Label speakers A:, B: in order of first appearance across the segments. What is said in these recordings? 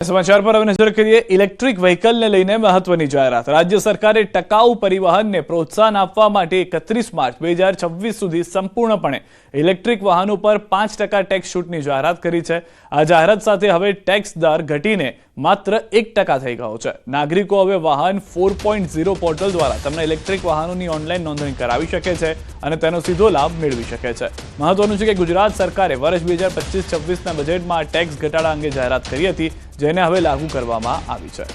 A: સમાચાર પર હવે નજર કરીએ. ઇલેક્ટ્રિક વ્હીકલને લઈને મહત્વની જાહેરાત. રાજ્ય સરકારે ટકાઉ પરિવહનને પ્રોત્સાહન આપવા માટે એકત્રીસ માર્ચ બે હજાર છવ્વીસ સુધી સંપૂર્ણપણે ઇલેક્ટ્રિક વાહનો પર પાંચ ટકા ટેક્સ છૂટની જાહેરાત કરી છે. આ જાહેરાત સાથે હવે ટેક્સ દર ઘટીને માત્ર એક ટકા થઈ ગયો છે. નાગરિકો હવે વાહન ફોર પોઈન્ટ ઝીરો પોર્ટલ દ્વારા તેમના ઇલેક્ટ્રિક વાહનોની ઓનલાઈન નોંધણી કરાવી શકે છે અને તેનો સીધો લાભ મેળવી શકે છે. મહત્વનું છે કે ગુજરાત સરકારે વર્ષ બે હજાર પચીસ છવ્વીસના બજેટમાં ટેક્સ ઘટાડા અંગે જાહેરાત કરી હતી. જેને હવે લાગુ કરવામાં આવી છે.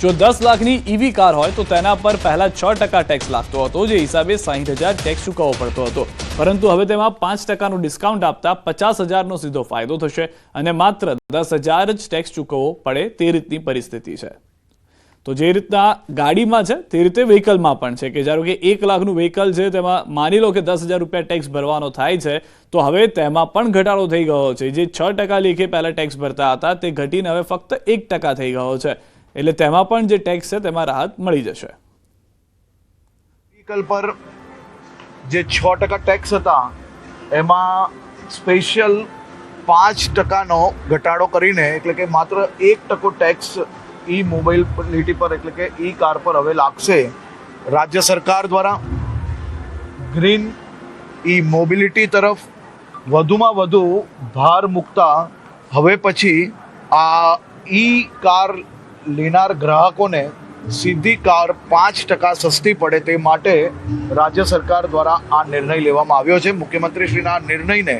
A: જો દસ લાખની ઈવી કાર હોય તો તેના પર પહેલા છ ટકા ટેક્સ લાગતો હતો, જે હિસાબે સાહીઠ હજાર ટેક્સ ચૂકવવો પડતો હતો. પરંતુ હવે તેમાં પાંચ ટકાનું ડિસ્કાઉન્ટ આપતા પચાસ હજારનો સીધો ફાયદો થશે અને માત્ર દસ હજાર જ ટેક્સ ચૂકવવો પડે તે રીતની પરિસ્થિતિ છે. તો જે રીતના ગાડીમાં છે, તે રીતે વ્હીકલમાં પણ છે કે ધારો કે એક લાખનું વ્હીકલ છે, તેમાં માની લો કે દસ હજાર રૂપિયા ટેક્સ ભરવાનો થાય છે, તો હવે તેમાં પણ ઘટાડો થઈ ગયો છે. જે છ ટકા લેખે પહેલાં ટેક્સ ભરતા હતા, તે ઘટીને હવે ફક્ત એક ટકા થઈ ગયો છે. એટલે તેમાં પણ જે ટેક્સ છે, તેમાં રાહત મળી જશે.
B: વ્હીકલ પર જે છ ટકા ટેક્સ હતા, એમાં સ્પેશિયલ પાંચ ટકાનો ઘટાડો કરીને, એટલે કે માત્ર એક ટકો ટેક્સ ઈ મોબાઈલિટી પર, એટલે કે ઈ કાર પર હવે લાગશે. રાજ્ય સરકાર દ્વારા ગ્રીન ઈ મોબિલિટી તરફ વધુમાં વધુ ભાર મૂકતા હવે પછી આ ઈ કાર લેનાર ગ્રાહકોને સીધી કાર પાંચ ટકા સસ્તી પડે તે માટે રાજ્ય સરકાર દ્વારા આ નિર્ણય લેવામાં આવ્યો છે. મુખ્યમંત્રીશ્રીના નિર્ણયને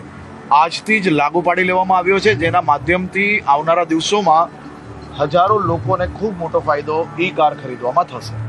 B: આજથી જ લાગુ પાડી લેવામાં આવ્યો છે. જેના માધ્યમથી આવનારા દિવસોમાં હજારો લોકોને ખૂબ મોટો ફાયદો ઈ કાર ખરીદવામાં થશે.